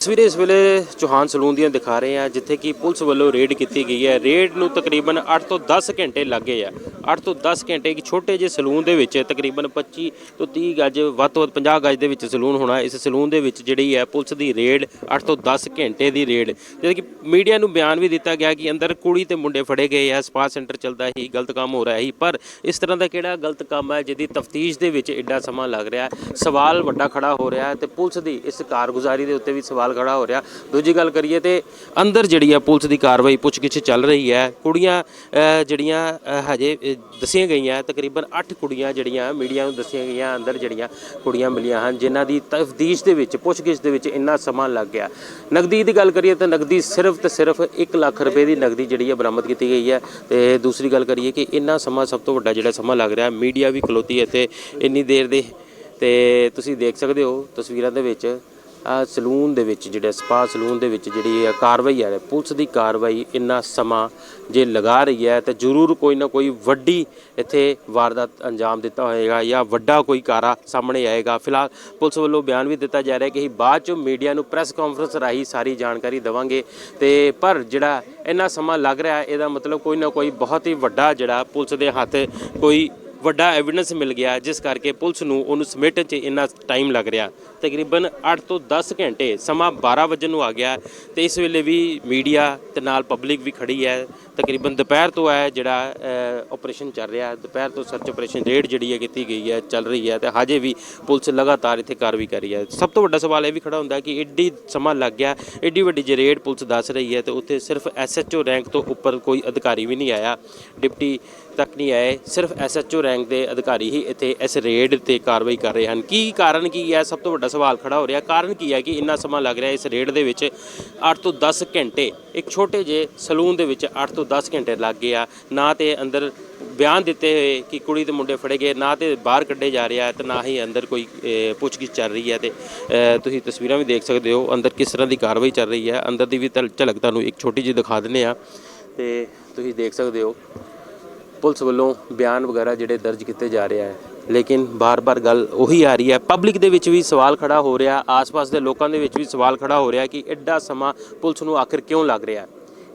ਤਸਵੀਰਾਂ ਇਸ ਵੇਲੇ ਚੌਹਾਨ ਸਲੂਨ ਦੀਆਂ ਦਿਖਾ ਰਹੇ ਹਾਂ, ਜਿੱਥੇ ਕਿ ਪੁਲਿਸ ਵੱਲੋਂ ਰੇਡ ਕੀਤੀ ਗਈ ਹੈ। ਰੇਡ ਨੂੰ ਤਕਰੀਬਨ 8 ਤੋਂ 10 ਘੰਟੇ ਲੱਗੇ ਆ। 8 ਤੋਂ 10 ਘੰਟੇ ਇੱਕ ਛੋਟੇ ਜਿਹੇ ਸਲੂਨ ਦੇ ਵਿੱਚ ਤਕਰੀਬਨ 25 ਤੋਂ 30 ਗਜ, ਵੱਧ ਤੋਂ ਵੱਧ 50 ਗਜ ਦੇ ਵਿੱਚ ਸਲੂਨ ਹੋਣਾ, ਇਸ ਸਲੂਨ ਦੇ ਵਿੱਚ ਜਿਹੜੀ ਹੈ ਪੁਲਿਸ ਦੀ ਰੇਡ 8 ਤੋਂ 10 ਘੰਟੇ ਦੀ ਰੇਡ। ਜਦੋਂ ਕਿ ਮੀਡੀਆ ਨੂੰ ਬਿਆਨ ਵੀ ਦਿੱਤਾ ਗਿਆ ਕਿ ਅੰਦਰ ਕੁੜੀ ਤੇ ਮੁੰਡੇ ਫੜੇ ਗਏ ਆ, ਸਪਾ ਸੈਂਟਰ ਚੱਲਦਾ ਹੀ, ਗਲਤ ਕੰਮ ਹੋ ਰਿਹਾ ਹੀ, ਪਰ ਇਸ ਤਰ੍ਹਾਂ ਦਾ ਕਿਹੜਾ ਗਲਤ ਕੰਮ ਹੈ ਜਿਹਦੀ ਤਫਤੀਸ਼ ਦੇ ਵਿੱਚ ਐਡਾ ਸਮਾਂ ਲੱਗ ਰਿਹਾ? ਸਵਾਲ ਵੱਡਾ ਖੜਾ ਹੋ ਰਿਹਾ ਹੈ ਤੇ ਪੁਲਿਸ ਦੀ ਇਸ ਕਾਰਗੁਜ਼ਾਰੀ ਦੇ ਉੱਤੇ ਵੀ ਸਵਾਲ ਖੜਾ ਹੋ ਰਿਹਾ। ਦੂਜੀ ਗੱਲ ਕਰੀਏ ਤੇ ਅੰਦਰ ਜਿਹੜੀ ਆ ਪੁਲਿਸ ਦੀ ਕਾਰਵਾਈ ਪੁੱਛਗਿੱਛ ਚੱਲ ਰਹੀ ਹੈ। ਕੁੜੀਆਂ ਅਹ, ਜਿਹੜੀਆਂ ਅਹ, ਹਜੇ ਅਹ, ਦੱਸੀਆਂ ਗਈਆਂ ਤਕਰੀਬਨ 8 ਕੁੜੀਆਂ ਜਿਹੜੀਆਂ ਮੀਡੀਆ ਨੂੰ ਦੱਸੀਆਂ ਗਈਆਂ ਅੰਦਰ ਜਿਹੜੀਆਂ ਕੁੜੀਆਂ ਮਿਲੀਆਂ ਹਨ ਜਿਨ੍ਹਾਂ ਦੀ ਤਫਦੀਸ਼ ਦੇ ਵਿੱਚ ਪੁੱਛਗਿੱਛ ਦੇ ਵਿੱਚ ਇੰਨਾ ਸਮਾਂ ਲੱਗ ਗਿਆ। ਨਗਦੀ ਦੀ ਗੱਲ ਕਰੀਏ ਤਾਂ ਨਗਦੀ ਸਿਰਫ ਤੇ ਸਿਰਫ 1 ਲੱਖ ਰੁਪਏ ਦੀ ਨਗਦੀ ਜਿਹੜੀ ਹੈ ਬਰਾਮਦ ਕੀਤੀ ਗਈ ਹੈ। ਤੇ ਦੂਸਰੀ ਗੱਲ ਕਰੀਏ ਕਿ ਇੰਨਾ ਸਮਾਂ ਸਭ ਤੋਂ ਵੱਡਾ ਜਿਹੜਾ ਸਮਾਂ ਲੱਗ ਰਿਹਾ ਮੀਡੀਆ ਵੀ ਖਲੋਤੀ ਹੈ ਇੱਥੇ ਇੰਨੀ ਦੇਰ ਦੇ। ਤੇ ਤੁਸੀਂ ਦੇਖ ਸਕਦੇ ਹੋ ਤਸਵੀਰਾਂ ਦੇ ਵਿੱਚ ਸਲੂਨ ਦੇ ਵਿੱਚ ਜਿਹੜੇ ਸਪਾ ਸਲੂਨ ਦੇ ਵਿੱਚ ਜਿਹੜੀ ਇਹ ਕਾਰਵਾਈ ਹੈ ਪੁਲਿਸ ਦੀ ਕਾਰਵਾਈ ਇੰਨਾ ਸਮਾਂ ਜੇ ਲਗਾ ਰਹੀ ਹੈ ਤਾਂ ਜ਼ਰੂਰ ਕੋਈ ਨਾ ਕੋਈ ਵੱਡੀ ਇੱਥੇ ਵਾਰਦਾਤ ਅੰਜਾਮ ਦਿੱਤਾ ਹੋਏਗਾ ਜਾਂ ਵੱਡਾ ਕੋਈ ਕਾਰਾ ਸਾਹਮਣੇ ਆਏਗਾ। ਫਿਲਹਾਲ ਪੁਲਿਸ ਵੱਲੋਂ ਬਿਆਨ ਵੀ ਦਿੱਤਾ ਜਾ ਰਿਹਾ ਕਿ ਅਸੀਂ ਬਾਅਦ ਚ ਮੀਡੀਆ ਨੂੰ ਪ੍ਰੈਸ ਕਾਨਫਰੰਸ ਰਾਹੀਂ ਸਾਰੀ ਜਾਣਕਾਰੀ ਦੇਵਾਂਗੇ। ਤੇ ਪਰ ਜਿਹੜਾ ਇੰਨਾ ਸਮਾਂ ਲੱਗ ਰਿਹਾ, ਇਹਦਾ ਮਤਲਬ ਕੋਈ ਨਾ ਕੋਈ ਬਹੁਤ ਹੀ ਵੱਡਾ ਜਿਹੜਾ ਪੁਲਿਸ ਦੇ ਹੱਥ ਕੋਈ ਵੱਡਾ ਐਵੀਡੈਂਸ ਮਿਲ ਗਿਆ, ਜਿਸ ਕਰਕੇ ਪੁਲਿਸ ਨੂੰ ਉਹਨੂੰ ਸਮੇਟਣ 'ਚ ਇੰਨਾ ਟਾਈਮ ਲੱਗ ਰਿਹਾ। ਤਕਰੀਬਨ 8 ਤੋਂ 10 ਘੰਟੇ ਸਮਾਂ 12 ਵਜੇ ਨੂੰ ਆ ਗਿਆ ਤੇ ਇਸ ਵੇਲੇ ਵੀ ਮੀਡੀਆ ਤੇ ਨਾਲ ਪਬਲਿਕ ਵੀ ਖੜੀ ਹੈ। ਤਕਰੀਬਨ ਦੁਪਹਿਰ ਤੋਂ ਹੈ ਜਿਹੜਾ ਆਪਰੇਸ਼ਨ ਚੱਲ ਰਿਹਾ। ਹੈ। ਦੁਪਹਿਰ ਤੋਂ ਸਰਚ ਆਪਰੇਸ਼ਨ ਰੇਡ ਜਿਹੜੀ ਹੈ ਕੀਤੀ ਗਈ ਹੈ, ਚੱਲ ਰਹੀ ਹੈ ਤੇ ਹਜੇ ਵੀ ਪੁਲਿਸ ਲਗਾਤਾਰ ਇੱਥੇ ਕਾਰਵਾਈ ਕਰ ਰਹੀ ਹੈ। ਸਭ ਤੋਂ ਵੱਡਾ ਸਵਾਲ ਇਹ ਵੀ ਖੜਾ ਹੁੰਦਾ ਕਿ ਐਡੀ ਸਮਾਂ ਲੱਗ ਗਿਆ ਐਡੀ ਵੱਡੀ ਜੇ ਰੇਡ ਪੁਲਿਸ ਦੱਸ ਰਹੀ ਹੈ ਤੇ ਉੱਥੇ ਸਿਰਫ ਐਸਐਚਓ ਰੈਂਕ ਤੋਂ ਉੱਪਰ ਕੋਈ ਅਧਿਕਾਰੀ ਵੀ ਨਹੀਂ ਆਇਆ, ਡਿਪਟੀ ਤੱਕ ਨਹੀਂ ਆਏ, ਸਿਰਫ ਐਸਐਚਓ ਰੈਂਕ ਦੇ ਅਧਿਕਾਰੀ ਹੀ ਇੱਥੇ ਇਸ ਰੇਡ ਤੇ ਕਾਰਵਾਈ ਕਰ ਰਹੇ ਹਨ। ਕੀ ਕਾਰਨ ਕੀ ਹੈ? ਸਭ ਤੋਂ ਵੱਡਾ ਸਵਾਲ ਖੜਾ ਹੋ ਰਿਹਾ। ਕਾਰਨ ਕੀ ਹੈ ਕਿ ਇੰਨਾ ਸਮਾਂ ਲੱਗ ਰਿਹਾ ਇਸ ਰੇਡ ਦੇ ਵਿੱਚ? 8 ਤੋਂ 10 ਘੰਟੇ ਇੱਕ ਛੋਟੇ ਜਿਹੇ ਸਲੂਨ ਦੇ ਵਿੱਚ 8 ਤੋਂ 10 ਘੰਟੇ ਲੱਗ ਗਏ ਆ। ਨਾ ਤੇ ਅੰਦਰ ਬਿਆਨ ਦਿੱਤੇ ਹੋਏ ਕਿ ਕੁੜੀ ਤੇ ਮੁੰਡੇ ਫੜੇ ਗਏ, ਨਾ ਤੇ ਬਾਹਰ ਕੱਢੇ ਜਾ ਰਿਹਾ ਤੇ ਨਾ ਹੀ ਅੰਦਰ ਕੋਈ ਪੁੱਛਗਿੱਛ ਚੱਲ ਰਹੀ ਹੈ ਤੇ ਤੁਸੀਂ ਤਸਵੀਰਾਂ ਵੀ ਦੇਖ ਸਕਦੇ ਹੋ, ਅੰਦਰ ਕਿਸ ਤਰ੍ਹਾਂ ਦੀ ਕਾਰਵਾਈ ਚੱਲ ਰਹੀ ਹੈ ਅੰਦਰ ਦੀ ਵੀ ਤਲ- ਝਲਕ ਤੁਹਾਨੂੰ ਇੱਕ ਛੋਟੀ ਜਿਹੀ ਦਿਖਾ ਦਿੰਨੇ ਆ ਤੇ ਤੁਸੀਂ ਦੇਖ ਸਕਦੇ ਹੋ। ਪੁਲਿਸ ਵੱਲੋਂ ਬਿਆਨ ਵਗੈਰਾ ਜਿਹੜੇ ਦਰਜ ਕੀਤੇ ਜਾ ਰਹੇ ਹੈ ਲੇਕਿਨ ਬਾਰ-ਬਾਰ ਗੱਲ ਉਹੀ ਆ ਰਹੀ ਹੈ। ਪਬਲਿਕ ਦੇ ਵਿੱਚ ਵੀ ਸਵਾਲ ਖੜਾ ਹੋ ਰਿਹਾ। ਆਸ-ਪਾਸ ਦੇ ਲੋਕਾਂ ਦੇ ਵਿੱਚ ਵੀ ਸਵਾਲ ਖੜਾ ਹੋ ਰਿਹਾ ਕਿ ਐਡਾ ਸਮਾਂ ਪੁਲਿਸ ਨੂੰ ਆਖਿਰ ਕਿਉਂ ਲੱਗ ਰਿਹਾ?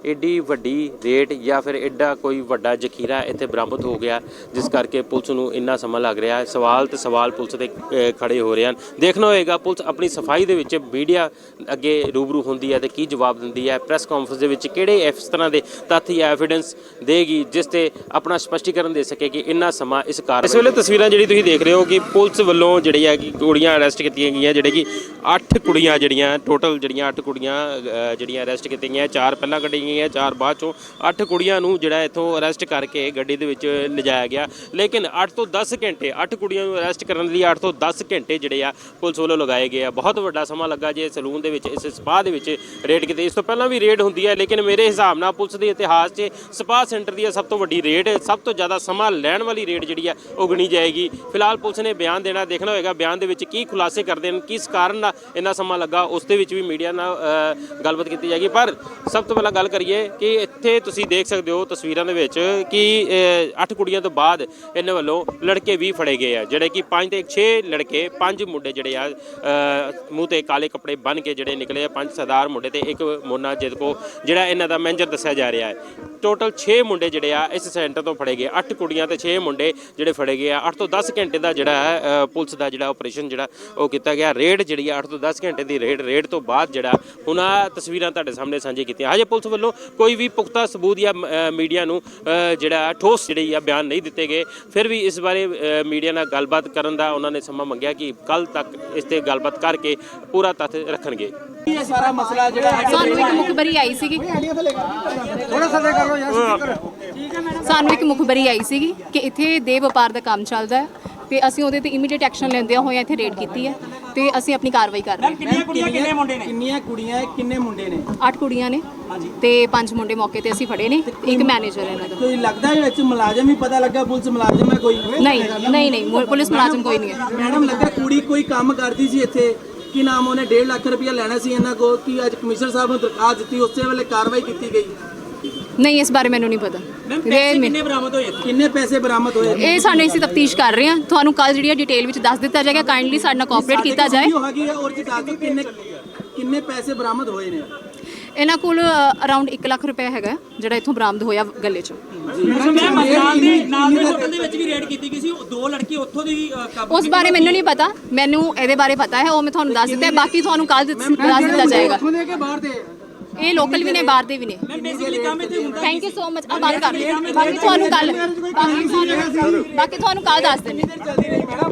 ਏਡੀ ਵੱਡੀ ਰੇਟ ਜਾਂ ਫਿਰ ਐਡਾ ਕੋਈ ਵੱਡਾ ਜ਼ਖੀਰਾ ਇੱਥੇ ਬਰਾਮਦ ਹੋ ਗਿਆ ਜਿਸ ਕਰਕੇ ਪੁਲਿਸ ਨੂੰ ਇੰਨਾ ਸਮਾਂ ਲੱਗ ਰਿਹਾ। ਹੈ ਸਵਾਲ ਤੇ ਸਵਾਲ ਪੁਲਿਸ ਦੇ ਖੜੇ ਹੋ ਰਹੇ ਹਨ। ਦੇਖਣਾ ਹੋਏਗਾ ਪੁਲਿਸ ਆਪਣੀ ਸਫ਼ਾਈ ਦੇ ਵਿੱਚ ਮੀਡੀਆ ਅੱਗੇ ਰੂਬਰੂ ਹੁੰਦੀ ਹੈ ਤੇ ਕੀ ਜਵਾਬ ਦਿੰਦੀ ਹੈ। ਪ੍ਰੈਸ ਕਾਨਫਰੰਸ ਦੇ ਵਿੱਚ ਕਿਹੜੇ ਇਸ ਤਰ੍ਹਾਂ ਦੇ ਤੱਥ ਜਾਂ ਐਵੀਡੈਂਸ ਦੇਗੀ ਜਿਸ ਤੇ ਆਪਣਾ ਸਪਸ਼ਟੀਕਰਨ ਦੇ ਸਕੇ ਕਿ ਇੰਨਾ ਸਮਾਂ ਇਸ ਕਾਰ ਇਸ ਵੇਲੇ ਤਸਵੀਰਾਂ ਜਿਹੜੀ ਤੁਸੀਂ ਦੇਖ ਰਹੇ ਹੋ ਕਿ ਪੁਲਿਸ ਵੱਲੋਂ ਜਿਹੜੀ ਹੈ ਕਿ ਕੁੜੀਆਂ ਅਰੈਸਟ ਕੀਤੀਆਂ ਗਈਆਂ ਜਿਹੜੇ ਕਿ 8 ਕੁੜੀਆਂ ਜਿਹੜੀਆਂ ਟੋਟਲ ਜਿਹੜੀਆਂ 8 ਕੁੜੀਆਂ ਜਿਹੜੀਆਂ ਅਰੈਸਟ ਕੀਤੀਆਂ ਗਈਆਂ ਚਾਰ ਪਹਿਲਾਂ ਕੱਢੀਆਂ ਗਈਆਂ ਚਾਰ ਬਾਅਦ ਚੋਂ ਅੱਠ ਕੁੜੀਆਂ ਨੂੰ ਜਿਹੜਾ ਇੱਥੋਂ ਅਰੈਸਟ ਕਰਕੇ ਗੱਡੀ ਦੇ ਵਿੱਚ ਲਿਜਾਇਆ ਗਿਆ। ਲੇਕਿਨ 8 ਤੋਂ 10 ਘੰਟੇ 8 ਕੁੜੀਆਂ ਨੂੰ ਅਰੈਸਟ ਕਰਨ ਲਈ 8 ਤੋਂ 10 ਘੰਟੇ ਜਿਹੜੇ ਆ ਪੁਲਿਸ ਵੱਲੋਂ ਲਗਾਏ ਗਏ ਆ। ਬਹੁਤ ਵੱਡਾ ਸਮਾਂ ਲੱਗਾ ਜੇ ਸਲੂਨ ਦੇ ਵਿੱਚ, ਇਸ ਸਪਾ ਦੇ ਵਿੱਚ ਰੇਡ ਕੀਤੀ। ਇਸ ਤੋਂ ਪਹਿਲਾਂ ਵੀ ਰੇਡ ਹੁੰਦੀ ਹੈ, ਲੇਕਿਨ ਮੇਰੇ ਹਿਸਾਬ ਨਾਲ ਪੁਲਿਸ ਦੇ ਇਤਿਹਾਸ 'ਚ ਸਪਾ ਸੈਂਟਰ ਦੀ ਸਭ ਤੋਂ ਵੱਡੀ ਰੇਡ, ਸਭ ਤੋਂ ਜ਼ਿਆਦਾ ਸਮਾਂ ਲੈਣ ਵਾਲੀ ਰੇਡ ਜਿਹੜੀ ਆ, ਉਹ ਗਣੀ ਜਾਏਗੀ। ਫਿਲਹਾਲ ਪੁਲਿਸ ਨੇ ਬਿਆਨ ਦੇਣਾ, ਦੇਖਣਾ ਹੋਏਗਾ ਬਿਆਨ ਦੇ ਵਿੱਚ ਕੀ ਖੁਲਾਸੇ ਕਰਦੇ ਹਨ, ਕਿਸ ਕਾਰਨ ਦਾ ਇੰਨਾ ਸਮਾਂ ਲੱਗਾ, ਉਸ ਦੇ ਵਿੱਚ ਵੀ ਮੀਡੀਆ ਨਾਲ ਗੱਲਬਾਤ ਕੀਤੀ ਜਾਏਗੀ। ਪਰ ਸਭ ਤੋਂ ਪਹਿਲਾਂ ਗੱਲ ਕਰੀਏ ਕਿ ਇੱਥੇ ਤੁਸੀਂ ਦੇਖ ਸਕਦੇ ਹੋ ਤਸਵੀਰਾਂ ਦੇ ਵਿੱਚ ਕਿ 8 ਕੁੜੀਆਂ ਤੋਂ ਬਾਅਦ ਇਹਨਾਂ ਵੱਲੋਂ ਲੜਕੇ ਵੀ ਫੜੇ ਗਏ ਆ, ਜਿਹੜੇ ਕਿ 5 ਤੇ 6 ਲੜਕੇ 5 ਮੁੰਡੇ ਜਿਹੜੇ ਆ ਮੂੰਹ ਤੇ ਕਾਲੇ ਕੱਪੜੇ ਬੰਨ ਕੇ ਜਿਹੜੇ ਨਿਕਲੇ ਆ, ਪੰਜ ਸਰਦਾਰ ਮੁੰਡੇ ਤੇ ਇੱਕ ਮੋਨਾ ਜਿਦ ਕੋ ਜਿਹੜਾ ਇਹਨਾਂ ਦਾ ਮੈਨੇਜਰ ਦੱਸਿਆ ਜਾ ਰਿਹਾ ਹੈ। ਟੋਟਲ 6 ਮੁੰਡੇ ਜਿਹੜੇ ਆ ਇਸ ਸੈਂਟਰ ਤੋਂ ਫੜੇ ਗਏ 8 ਕੁੜੀਆਂ ਤੇ 6 ਮੁੰਡੇ ਜਿਹੜੇ ਫੜੇ ਗਏ ਆ 8 ਤੋਂ 10 ਘੰਟੇ ਦਾ ਜਿਹੜਾ ਹੈ ਪੁਲਿਸ ਦਾ ਜਿਹੜਾ ਆਪਰੇਸ਼ਨ ਜਿਹੜਾ ਉਹ ਕੀਤਾ ਗਿਆ ਰੇਡ ਜਿਹੜੀ ਆ 8 ਤੋਂ 10 ਘੰਟੇ ਦੀ ਰੇਡ ਰੇਡ ਤੋਂ ਬਾਅਦ ਜਿਹੜਾ ਹੁਣ ਆ ਤਸਵੀਰਾਂ ਤੁਹਾਡੇ ਸਾਹਮਣੇ ਸਾਂਝੇ ਕੀਤੀਆਂ। ਹਜੇ ਪੁਲਿਸ ਵੱਲੋਂ ਕੋਈ ਵੀ ਪੁਖਤਾ ਸਬੂਤ ਜਾਂ ਮੀਡੀਆ ਨੂੰ ਜਿਹੜਾ ਠੋਸ ਜਿਹੜੀ ਆ ਬਿਆਨ ਨਹੀਂ ਦਿੱਤੇ ਗਏ। ਫਿਰ ਵੀ ਇਸ ਬਾਰੇ ਮੀਡੀਆ ਨਾਲ ਗੱਲਬਾਤ ਕਰਨ ਦਾ ਉਹਨਾਂ ਨੇ ਸਮਾਂ ਮੰਗਿਆ ਕਿ ਕੱਲ ਤੱਕ ਇਸ ਤੇ ਗੱਲਬਾਤ ਕਰਕੇ ਪੂਰਾ ਤੱਥ ਰੱਖਣਗੇ। ਇਹ ਸਾਰਾ ਮਸਲਾ ਜਿਹੜਾ ਹੈ ਸਾਨੂੰ ਇੱਕ ਮੁਖਬਰੀ ਆਈ ਸੀਗੀ। ਥੋੜਾ ਥੱਲੇ ਕਰ ਲਓ ਯਾਰ ਸਪੀਕਰ ਸਾਨੂੰ ਇੱਕ ਮੁਖਬਰੀ ਆਈ ਸੀਗੀ ਕਿ ਇੱਥੇ ਦੇ ਵਪਾਰ ਦਾ ਕੰਮ ਚੱਲਦਾ ਹੈ। ਤੇ ਅਸੀਂ ਉਹਦੇ ਤੇ ਇਮੀਡੀਏਟ ਐਕਸ਼ਨ ਲੈਂਦਿਆਂ ਹੋਇਆ ਇੱਥੇ ਰੇਡ ਕੀਤੀ ਹੈ ਤੇ ਅਸੀਂ ਆਪਣੀ ਕਾਰਵਾਈ ਕਰ ਰਹੇ ਕਿੰਨੀਆਂ ਕੁੜੀਆਂ ਕਿੰਨੇ ਮੁੰਡੇ ਨੇ? ਕਿੰਨੀਆਂ ਕੁੜੀਆਂ ਹੈ, ਕਿੰਨੇ ਮੁੰਡੇ ਨੇ? ਹਾਂ ਅੱਠ ਕੁੜੀਆਂ ਨੇ ਹਾਂਜੀ। ਤੇ ਪੰਜ ਮੁੰਡੇ ਮੌਕੇ ਤੇ ਅਸੀਂ ਫੜੇ ਨੇ। ਇੱਕ ਮੈਨੇਜਰ ਹੈ ਇਹਨਾਂ ਦਾ। ਕੋਈ ਲੱਗਦਾ ਹੈ ਵਿੱਚ ਮੁਲਾਜ਼ਮ ਹੀ ਪਤਾ ਲੱਗਾ ਪੁਲਿਸ ਮੁਲਾਜ਼ਮ ਹੈ ਕੋਈ? ਨਹੀਂ ਨਹੀਂ ਨਹੀਂ ਮੁ- ਪੁਲਿਸ ਮੁਲਾਜ਼ਮ ਕੋਈ ਨਹੀਂ ਹੈ। ਮੈਡਮ ਲੱਗਾ ਕੁੜੀ ਕੋਈ ਕੰਮ ਕਰਦੀ ਸੀ ਇੱਥੇ? ਕੀ ਨਾਮ ਉਹਨੇ? 1.5 ਲੱਖ ਰੁਪਇਆ ਲੈਣਾ ਸੀ ਇਹਨਾਂ ਕੋਲ? ਕਿ ਅੱਜ ਕਮਿਸ਼ਨਰ ਸਾਹਿਬ ਨੂੰ ਦਰਖਾਸਤ ਦਿੱਤੀ? ਉਸੇ ਵੇਲੇ ਕਾਰਵਾਈ ਕੀਤੀ ਗਈ? ਨਹੀਂ ਇਸ ਬਾਰੇ ਮੈਨੂੰ ਨਹੀਂ ਪਤਾ। ਮੈਨੂੰ- ਬਰਾਮਦ ਹੋਏ? ਕਿੰਨੇ ਪੈਸੇ ਬਰਾਮਦ ਹੋਏ? ਇਹ ਸਾਨੂੰ ਅਸੀਂ ਤਫਤੀਸ਼ ਕਰ ਰਹੇ ਹਾਂ। ਤੁਹਾਨੂੰ ਕੱਲ ਜਿਹੜੀ ਡਿਟੇਲ ਵਿੱਚ ਦੱਸ ਦਿੱਤਾ ਜਾਏਗਾ। ਕਾਈਂਡਲੀ ਸਾਡੇ ਨਾਲ ਕੋਆਪਰੇਟ ਕੀਤਾ ਜਾਏ। ਵੀਡੀਓ ਹੈਗੀ ਹੈ ਔਰ ਜੀ ਦੱਸ ਦਿਓ ਕਿੰਨੇ ਕਿੰਨੇ ਪੈਸੇ ਬਰਾਮਦ ਹੋਏ ਨੇ? ਇਹਨਾਂ ਕੋਲ ਅਰਾਊਂਡ 1 ਲੱਖ ਰੁਪਏ ਹੈਗਾ ਜਿਹੜਾ ਇੱਥੋਂ ਬਰਾਮਦ ਹੋਇਆ ਗੱਲੇ 'ਚੋਂ। ਮੈਂ ਨਾਲ ਦੇ ਨਾਲ ਦੇ ਹੋਟਲ ਦੇ ਵਿੱਚ ਵੀ ਰੇਡ ਕੀਤੀ ਗਈ ਸੀ। ਉਹ ਦੋ ਲੜਕੀ ਉੱਥੋਂ ਦੀ ਵੀ ਅ, ਕਾਬੂ ਉਸ ਬਾਰੇ ਮੈਨੂੰ ਨਹੀਂ ਪਤਾ। ਮੈਨੂੰ ਇਹਦੇ ਬਾਰੇ ਪਤਾ ਹੈ। ਉਹ ਮੈਂ ਤੁਹਾਨੂੰ ਦੱਸ ਦਿੱਤਾ ਬਾਕੀ ਤੁਹਾਨੂੰ ਕੱਲ ਦੱਸ ਦਿੱਤਾ ਜਾਏਗਾ। ਦੇ ਕੇ ਬਾਹਰ ਦੇ? ਇਹ ਲੋਕਲ ਵੀ ਨੇ ਬਾਹਰ ਦੇ ਵੀ ਨੇ। ਮੈਂ ਬੇਸਿਕਲੀ ਕੰਮ ਇੱਥੇ ਹੁੰਦਾ। ਥੈਂਕ ਯੂ ਸੋ ਮਚ ਆ ਕਰ ਦਿਓ ਬਾਕੀ ਤੁਹਾਨੂੰ ਕੱਲ ਬਾਕੀ ਤੁਹਾਨੂੰ ਕੱਲ ਦੱਸ ਦਿੰਦੇ ਚੱਲਦੀ ਰਹੀ ਮੈਡਮ।